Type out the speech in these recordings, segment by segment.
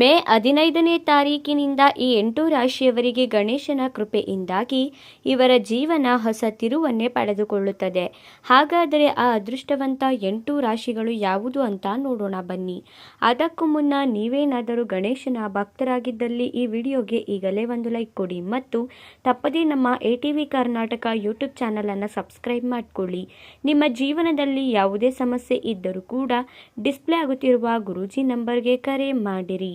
ಮೇ ಹದಿನೈದನೇ ತಾರೀಕಿನಿಂದ ಈ ಎಂಟು ರಾಶಿಯವರಿಗೆ ಗಣೇಶನ ಕೃಪೆಯಿಂದಾಗಿ ಇವರ ಜೀವನ ಹೊಸ ತಿರುವನ್ನೇ ಪಡೆದುಕೊಳ್ಳುತ್ತದೆ. ಹಾಗಾದರೆ ಆ ಅದೃಷ್ಟವಂತ ಎಂಟು ರಾಶಿಗಳು ಯಾವುದು ಅಂತ ನೋಡೋಣ ಬನ್ನಿ. ಅದಕ್ಕೂ ಮುನ್ನ ನೀವೇನಾದರೂ ಗಣೇಶನ ಭಕ್ತರಾಗಿದ್ದಲ್ಲಿ ಈ ವಿಡಿಯೋಗೆ ಈಗಲೇ ಒಂದು ಲೈಕ್ ಕೊಡಿ ಮತ್ತು ತಪ್ಪದೇ ನಮ್ಮ A T V Karnataka YouTube ಚಾನಲನ್ನು ಸಬ್ಸ್ಕ್ರೈಬ್ ಮಾಡಿಕೊಳ್ಳಿ. ನಿಮ್ಮ ಜೀವನದಲ್ಲಿ ಯಾವುದೇ ಸಮಸ್ಯೆ ಇದ್ದರೂ ಕೂಡ ಡಿಸ್ಪ್ಲೇ ಆಗುತ್ತಿರುವ ಗುರೂಜಿ ನಂಬರ್ಗೆ ಕರೆ ಮಾಡಿರಿ.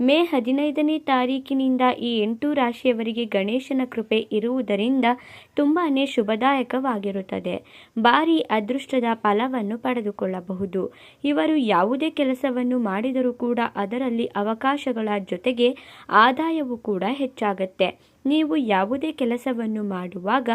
ಮೇ ಹದಿನೈದನೇ ತಾರೀಕಿನಿಂದ ಈ ಎಂಟು ರಾಶಿಯವರಿಗೆ ಗಣೇಶನ ಕೃಪೆ ಇರುವುದರಿಂದ ತುಂಬಾ ಶುಭದಾಯಕವಾಗಿರುತ್ತದೆ. ಭಾರಿ ಅದೃಷ್ಟದ ಫಲವನ್ನು ಪಡೆದುಕೊಳ್ಳಬಹುದು. ಇವರು ಯಾವುದೇ ಕೆಲಸವನ್ನು ಮಾಡಿದರೂ ಕೂಡ ಅದರಲ್ಲಿ ಅವಕಾಶಗಳ ಜೊತೆಗೆ ಆದಾಯವೂ ಕೂಡ ಹೆಚ್ಚಾಗತ್ತೆ. ನೀವು ಯಾವುದೇ ಕೆಲಸವನ್ನು ಮಾಡುವಾಗ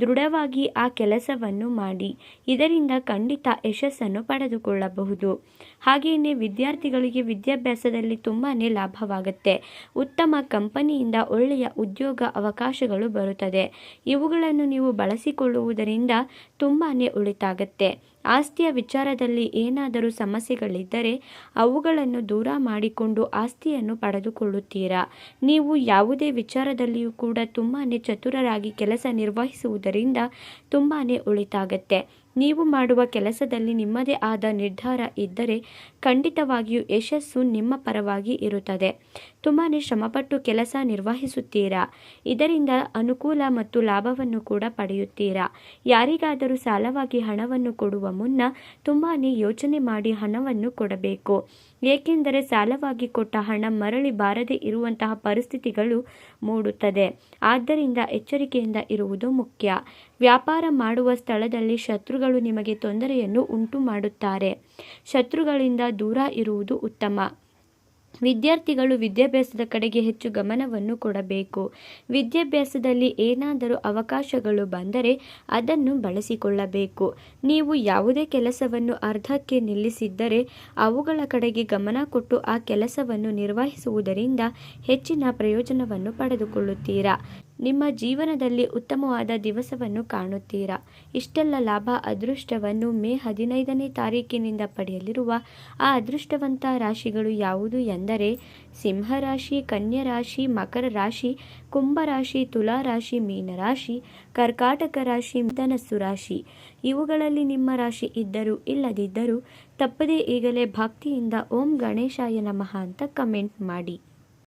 ದೃಢವಾಗಿ ಆ ಕೆಲಸವನ್ನು ಮಾಡಿ. ಇದರಿಂದ ಖಂಡಿತ ಯಶಸ್ಸನ್ನು ಪಡೆದುಕೊಳ್ಳಬಹುದು. ಹಾಗೆಯೇ ವಿದ್ಯಾರ್ಥಿಗಳಿಗೆ ವಿದ್ಯಾಭ್ಯಾಸದಲ್ಲಿ ತುಂಬಾ ಲಾಭವಾಗುತ್ತೆ. ಉತ್ತಮ ಕಂಪನಿಯಿಂದ ಒಳ್ಳೆಯ ಉದ್ಯೋಗ ಅವಕಾಶಗಳು ಬರುತ್ತದೆ. ಇವುಗಳನ್ನು ನೀವು ಬಳಸಿಕೊಳ್ಳುವುದರಿಂದ ತುಂಬಾ ಉಳಿತಾಗತ್ತೆ. ಆಸ್ತಿಯ ವಿಚಾರದಲ್ಲಿ ಏನಾದರೂ ಸಮಸ್ಯೆಗಳಿದ್ದರೆ ಅವುಗಳನ್ನು ದೂರ ಮಾಡಿಕೊಂಡು ಆಸ್ತಿಯನ್ನು ಪಡೆದುಕೊಳ್ಳುತ್ತೀರಾ? ನೀವು ಯಾವುದೇ ವಿಚಾರದಲ್ಲಿಯೂ ಕೂಡ ತುಂಬಾ ಚತುರರಾಗಿ ಕೆಲಸ ನಿರ್ವಹಿಸುವುದರಿಂದ ತುಂಬಾ ಉಳಿತಾಗತ್ತೆ. ನೀವು ಮಾಡುವ ಕೆಲಸದಲ್ಲಿ ನಿಮ್ಮದೇ ಆದ ನಿರ್ಧಾರ ಇದ್ದರೆ ಖಂಡಿತವಾಗಿಯೂ ಯಶಸ್ಸು ನಿಮ್ಮ ಪರವಾಗಿ ಇರುತ್ತದೆ. ತುಂಬಾ ಶ್ರಮಪಟ್ಟು ಕೆಲಸ ನಿರ್ವಹಿಸುತ್ತೀರಾ? ಇದರಿಂದ ಅನುಕೂಲ ಮತ್ತು ಲಾಭವನ್ನು ಕೂಡ ಪಡೆಯುತ್ತೀರಾ? ಯಾರಿಗಾದರೂ ಸಾಲವಾಗಿ ಹಣವನ್ನು ಕೊಡುವ ಮುನ್ನ ತುಂಬಾ ಯೋಚನೆ ಮಾಡಿ ಹಣವನ್ನು ಕೊಡಬೇಕು. ಏಕೆಂದರೆ ಸಾಲವಾಗಿ ಕೊಟ್ಟ ಹಣ ಮರಳಿ ಬಾರದೆ ಇರುವಂತಹ ಪರಿಸ್ಥಿತಿಗಳು ಮೂಡುತ್ತದೆ. ಆದ್ದರಿಂದ ಎಚ್ಚರಿಕೆಯಿಂದ ಇರುವುದು ಮುಖ್ಯ. ವ್ಯಾಪಾರ ಮಾಡುವ ಸ್ಥಳದಲ್ಲಿ ಶತ್ರುಗಳು ನಿಮಗೆ ತೊಂದರೆಯನ್ನು ಉಂಟು ಮಾಡುತ್ತಾರೆ ಶತ್ರುಗಳಿಂದ ದೂರ ಇರುವುದು ಉತ್ತಮ. ವಿದ್ಯಾರ್ಥಿಗಳು ವಿದ್ಯಾಭ್ಯಾಸದ ಕಡೆಗೆ ಹೆಚ್ಚು ಗಮನವನ್ನು ಕೊಡಬೇಕು. ವಿದ್ಯಾಭ್ಯಾಸದಲ್ಲಿ ಏನಾದರೂ ಅವಕಾಶಗಳು ಬಂದರೆ ಅದನ್ನು ಬಳಸಿಕೊಳ್ಳಬೇಕು. ನೀವು ಯಾವುದೇ ಕೆಲಸವನ್ನು ಅರ್ಧಕ್ಕೆ ನಿಲ್ಲಿಸಿದ್ದರೆ ಅವುಗಳ ಕಡೆಗೆ ಗಮನ ಕೊಟ್ಟು ಆ ಕೆಲಸವನ್ನು ನಿರ್ವಹಿಸುವುದರಿಂದ ಹೆಚ್ಚಿನ ಪ್ರಯೋಜನವನ್ನು ಪಡೆದುಕೊಳ್ಳುತ್ತೀರಾ? ನಿಮ್ಮ ಜೀವನದಲ್ಲಿ ಉತ್ತಮವಾದ ದಿವಸವನ್ನು ಕಾಣುತ್ತೀರಾ? ಇಷ್ಟೆಲ್ಲ ಲಾಭ ಅದೃಷ್ಟವನ್ನು ಮೇ ಹದಿನೈದನೇ ತಾರೀಕಿನಿಂದ ಪಡೆಯಲಿರುವ ಆ ಅದೃಷ್ಟವಂತ ರಾಶಿಗಳು ಯಾವುದು ಎಂದರೆ ಸಿಂಹರಾಶಿ ಕನ್ಯಾ ರಾಶಿ ಮಕರ ರಾಶಿ ಕುಂಭರಾಶಿ ತುಲಾ ರಾಶಿ ಮೀನರಾಶಿ, ಕರ್ಕಾಟಕ ರಾಶಿ, ಧನಸ್ಸು ರಾಶಿ. ಇವುಗಳಲ್ಲಿ ನಿಮ್ಮ ರಾಶಿ ಇದ್ದರೂ ಇಲ್ಲದಿದ್ದರೂ ತಪ್ಪದೇ ಈಗಲೇ ಭಕ್ತಿಯಿಂದ ಓಂ ಗಣೇಶಾಯ ನಮಃ ಅಂತ ಕಮೆಂಟ್ ಮಾಡಿ.